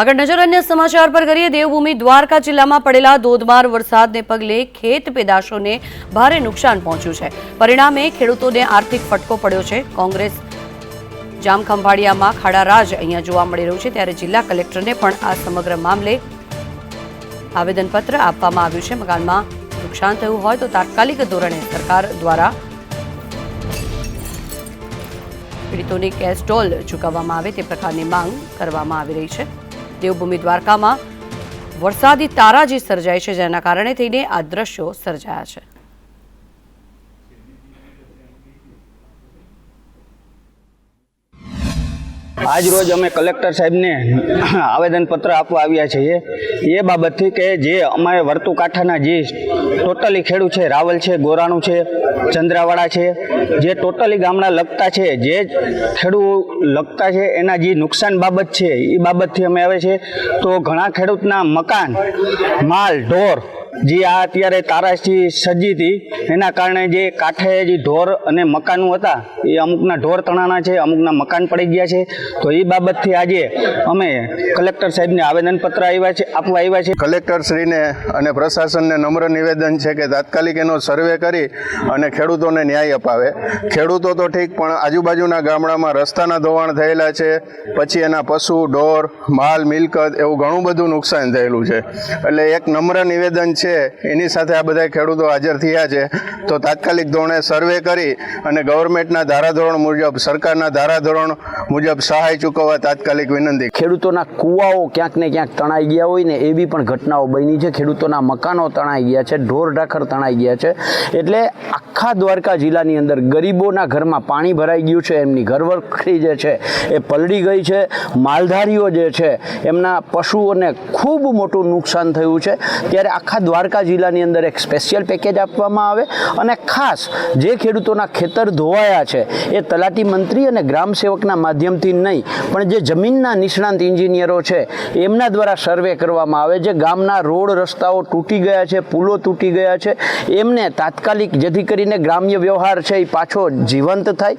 આગળ નજર અન્ય સમાચાર પર કરીએ, દેવભૂમિ દ્વારકા જિલ્લામાં પડેલા ધોધમાર વરસાદને પગલે ખેત પેદાશોને ભારે નુકસાન પહોંચ્યું છે. પરિણામે ખેડૂતોને આર્થિક ફટકો પડ્યો છે. કોંગ્રેસ જામખંભાળિયામાં ખાડારાજ અહીંયા જોવા મળી રહ્યું છે. ત્યારે જિલ્લા કલેક્ટરને પણ આ સમગ્ર મામલે આવેદનપત્ર આપવામાં આવ્યું છે. મકાનમાં નુકસાન થયું હોય તો તાત્કાલિક ધોરણે સરકાર દ્વારા પીડિતોને કેશ ટોલ ચૂકવવામાં આવે તે પ્રકારની માંગ કરવામાં આવી રહી છે. દેવભૂમિ દ્વારકામાં વરસાદી તારાજી સર્જાય છે જેના કારણે થઈને આ દ્રશ્યો સર્જાયા છે. આજ રોજ અમે કલેક્ટર સાહેબને આવેદનપત્ર આપવા આવ્યા છીએ. એ બાબતથી કે જે અમારે વર્તુકાંઠાના જે ટોટલી ખેડૂત છે, રાવલ છે, ગોરાણું છે, ચંદ્રાવાડા છે, જે ટોટલી ગામડા લગતા છે, જે ખેડૂત લગતા છે, એના જે નુકસાન બાબત છે, એ બાબતથી અમે આવે છે. તો ઘણા ખેડૂતના મકાન, માલ, ઢોર જે આ અત્યારે તારાશથી સજી હતી, એના કારણે જે કાંઠે જે ઢોર અને મકાનો હતા, એ અમુકના ઢોર તણાના છે, અમુકના મકાન પડી ગયા છે. તો એ બાબતથી આજે અમે કલેક્ટર સાહેબને આવેદનપત્ર આવ્યા છે, આપવા આવ્યા છે. કલેક્ટરશ્રીને અને પ્રશાસનને નમ્ર નિવેદન છે કે તાત્કાલિક એનો સર્વે કરી અને ખેડૂતોને ન્યાય અપાવે. ખેડૂતો તો ઠીક, પણ આજુબાજુના ગામડામાં રસ્તાના ધોવાણ થયેલા છે, પછી એના પશુ, ઢોર, માલ, મિલકત એવું ઘણું બધું નુકસાન થયેલું છે. એટલે એક નમ્ર નિવેદન છે એની સાથે આ બધા ખેડૂતો હાજર થયા છે. તો તાત્કાલિક ધોરણે સર્વે કરી અને ગવર્મેન્ટના ધારાધોરણ મુજબ, સરકારના ધારાધોરણ મુજબ સહાય ચૂકવવા તાત્કાલિક વિનંતી. ખેડૂતોના કૂવાઓ ક્યાંક ને ક્યાંક તણાઈ ગયા હોય ને એવી પણ ઘટનાઓ બની છે. ખેડૂતોના મકાનો તણાઈ ગયા છે, ઢોર ઢાખર તણાઈ ગયા છે. એટલે આખા દ્વારકા જિલ્લાની અંદર ગરીબોના ઘરમાં પાણી ભરાઈ ગયું છે, એમની ઘરવખરી જે છે એ પલળી ગઈ છે, માલધારીઓ જે છે એમના પશુઓને ખૂબ મોટું નુકસાન થયું છે. ત્યારે આખા દ્વારકા જિલ્લાની અંદર એક સ્પેશિયલ પેકેજ આપવામાં આવે અને ખાસ જે ખેડૂતોના ખેતર ધોવાયા છે એ તલાટી મંત્રી અને ગ્રામ સેવકના માધ્યમથી નહીં, પણ જે જમીનના નિષ્ણાંત ઇન્જિનિયરો છે એમના દ્વારા સર્વે કરવામાં આવે જે ગામના રોડ રસ્તાઓ તૂટી ગયા છે, પુલો તૂટી ગયા છે. એમને તાત્કાલિક જેથી ગ્રામ્ય વ્યવહાર છે એ પાછો જીવંત થાય.